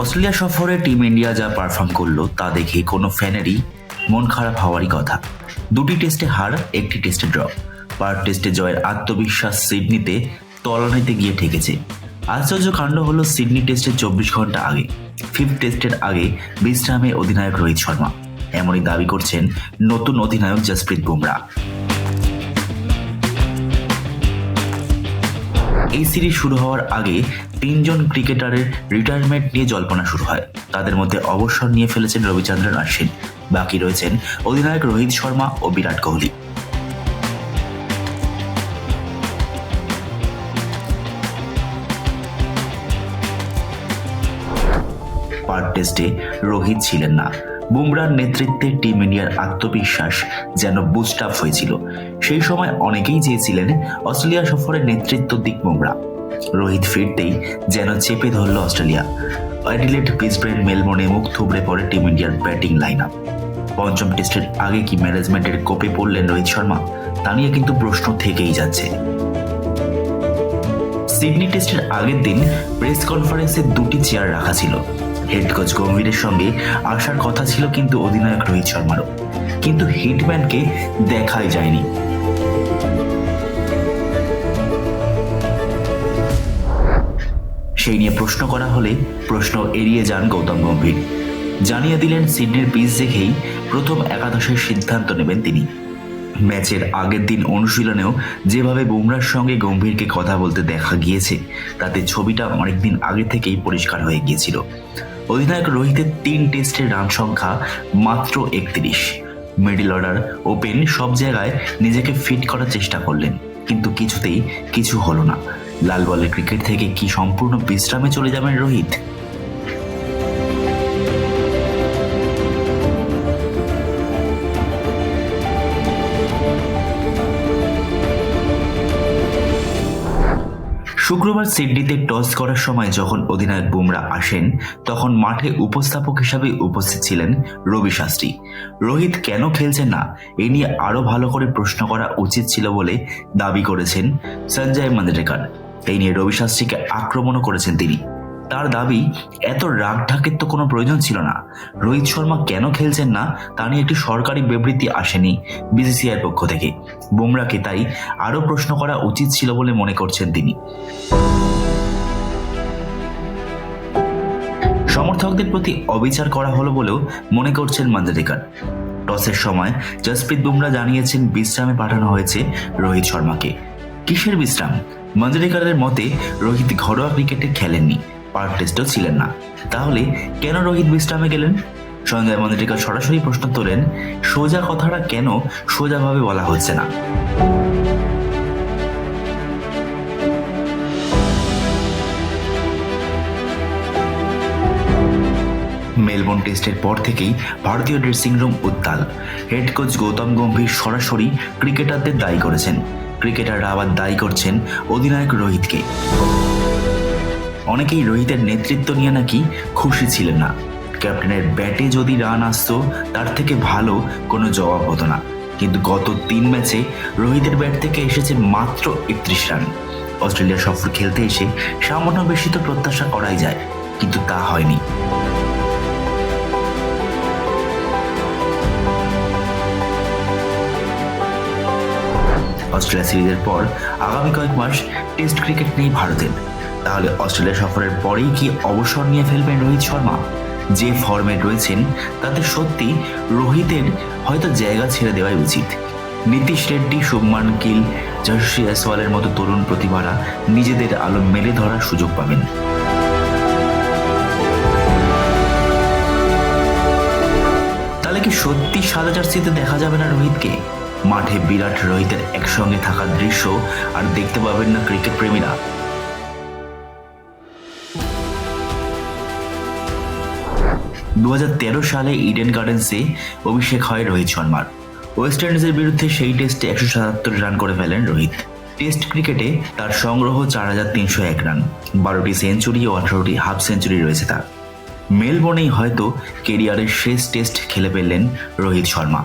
Australia সফরে team India যা perform করল, তা দেখে কোনো ফ্যানেরই মন খারাপ হওয়ারই কথা। দুটি টেস্টে হার, একটি টেস্টে ড্র পার টেস্টে জয়ের আত্মবিশ্বাস সিডনিতে তলানিতে গিয়ে ঠেকেছে। আশ্চর্য কাণ্ড হলো সিডনি টেস্টের চব্বিশ ঘণ্টা আগে। ফিফথ টেস্টের আগে বিশ্রামে অধিনায়ক রোহিত শর্মা। এমনই দাবি করছেন নতুন অধিনায়ক জসপ্রীত বুমরা। এই সিরিজ শুরু হওয়ার আগে তিনজন ক্রিকেটারের রিটায়ারমেন্ট নিয়ে জল্পনা শুরু হয়। তাদের মধ্যে অবসর নিয়ে ফেলেছেন রবিচন্দ্রন অশ্বিন বাকি রয়েছেন অধিনায়ক রোহিত শর্মা ও বিরাট কোহলি। পার টেস্টে রোহিত ছিলেন না। বুমরার নেতৃত্বে টিম ইন্ডিয়ার আত্মবিশ্বাস যেন বুস্ট আপ হয়েছিল। সেই সময় অনেকেই চেয়েছিলেন অস্ট্রেলিয়া সফরের নেতৃত্ব দিক বুমরা। রোহিত ফিরতেই যেন চেপে ধরল অস্ট্রেলিয়া। অ্যাডিলেট পিসব্রেন মেলবোর্নে মুখ থুবড়ে পড়ে টিম ইন্ডিয়ার ব্যাটিং লাইন আপ পঞ্চম টেস্টের আগে কি ম্যানেজমেন্টের কোপে পড়লেন রোহিত শর্মা? তা নিয়ে কিন্তু প্রশ্ন থেকেই যাচ্ছে। সিডনি টেস্টের আগের দিন প্রেস কনফারেন্সে দুটি চেয়ার রাখা ছিল। হেড কোচ গম্ভীরের সঙ্গে আসার কথা ছিল কিন্তু অধিনায়ক রোহিত শর্মারও। কিন্তু হিটম্যানকে দেখাই যায়নি। সেই নিয়ে প্রশ্ন করা হলে প্রশ্ন এড়িয়ে যান গৌতম গম্ভীর। জানিয়ে দিলেন সিডনির পিচ দেখেই প্রথম একাদশের সিদ্ধান্ত নেবেন তিনি। ম্যাচের আগের দিন অনুশীলনেও যেভাবে বুমরার সঙ্গে গম্ভীরকে কথা বলতে দেখা গিয়েছে, তাতে ছবিটা অনেকদিন আগে থেকেই পরিষ্কার হয়ে গিয়েছিল। অধিনায়ক রোহিতের তিন টেস্টের রান সংখ্যা মাত্র একত্রিশ। মিডিল অর্ডার ওপেন সব জায়গায় নিজেকে ফিট করার চেষ্টা করলেন, কিন্তু কিছুতেই কিছু হলো না। লাল বলের ক্রিকেট থেকে কি সম্পূর্ণ বিশ্রামে চলে যাবেন রোহিত? শুক্রবার সিডনিতে টস করার সময় যখন অধিনায়ক বুমরা আসেন, তখন মাঠে উপস্থাপক হিসাবে উপস্থিত ছিলেন রবি শাস্ত্রী। রোহিত কেন খেলছেন না? এ নিয়ে আরও ভালো করে প্রশ্ন করা উচিত ছিল বলে দাবি করেছেন সঞ্জয় মান্দ্রেকার। এই নিয়ে রবি শাস্ত্রীকে আক্রমণও করেছেন তিনি। তার দাবি, এত রাগ ঢাকের তো কোনো প্রয়োজন ছিল না। রোহিত শর্মা কেন খেলছেন না, তা নিয়ে একটি সরকারি বিবৃতি আসেনি বিসিসিআইয়ের পক্ষ থেকে। বুমরাকে তাই আরও প্রশ্ন করা উচিত ছিল বলে মনে করছেন তিনি। সমর্থকদের প্রতি অবিচার করা হলো বলেও মনে করছেন মাঞ্জারিকার টসের সময় জসপ্রীত বুমরা জানিয়েছেন বিশ্রামে পাঠানো হয়েছে রোহিত শর্মাকে। কিসের বিশ্রাম? মাঞ্জারিকারের মতে রোহিত ঘরোয়া ক্রিকেটে খেলেননি। পার টেস্টও ছিলেন না। তাহলে কেন রোহিত বিশ্রামে গেলেন? সঞ্জয় মাঞ্জারিকার সরাসরি প্রশ্ন তোলেন, সোজা কথাটা কেন সোজাভাবে বলা হচ্ছে না? মেলবোর্ন টেস্টের পর থেকেই ভারতীয় ড্রেসিং রুম উত্তাল। হেড কোচ গৌতম গম্ভীর সরাসরি ক্রিকেটারদের দায়ী করেছেন। ক্রিকেটাররা আবার দায়ী করছেন অধিনায়ক রোহিতকে। অনেকেই রোহিতের নেতৃত্ব নিয়ে নাকি খুশি ছিলেন না। ক্যাপ্টেনের ব্যাটে যদি রান আসতো, তার থেকে ভালো কোনো জবাব হতো না। কিন্তু গত তিন ম্যাচে রোহিতের ব্যাট থেকে এসেছে মাত্র একত্রিশ রান। অস্ট্রেলিয়া সফর খেলতে এসে সামান্য বেশি তো প্রত্যাশা করাই যায়, কিন্তু তা হয়নি। অস্ট্রেলিয়া সিরিজের পর আগামী কয়েক মাস টেস্ট ক্রিকেট নেই ভারতের। তাহলে অস্ট্রেলিয়া সফরের পরেই কি অবসর নিয়ে ফেলবেন রোহিত শর্মা? যে ফর্মে রয়েছেন, তাতে সত্যি রোহিতের হয়তো জায়গা ছেড়ে দেওয়াই উচিত। নীতিশ রেড্ডি, শুভমান গিল, যশস্বী আসওয়ালের মতো তরুণ প্রতিভারা নিজেদের আলো মেলে ধরার সুযোগ পাবেন। তাহলে কি সত্যি সাদা জার্সিতে দেখা যাবে না রোহিতকে? মাঠে বিরাট রোহিতের একসঙ্গে থাকার দৃশ্য আর দেখতে পাবেন না ক্রিকেট প্রেমীরা। দুহাজার তেরো সালে ইডেন গার্ডেন্সে অভিষেক হয় রোহিত শর্মার। ওয়েস্ট ইন্ডিজের বিরুদ্ধে সেই টেস্টে একশো সাতাত্তর রান করে ফেলেন রোহিত। টেস্ট ক্রিকেটে তার সংগ্রহ চার হাজার তিনশো এক রান বারোটি সেঞ্চুরি ও আঠারোটি হাফ সেঞ্চুরি রয়েছে তার। মেলবোর্নেই হয়তো কেরিয়ারের শেষ টেস্ট খেলে ফেললেন রোহিত শর্মা।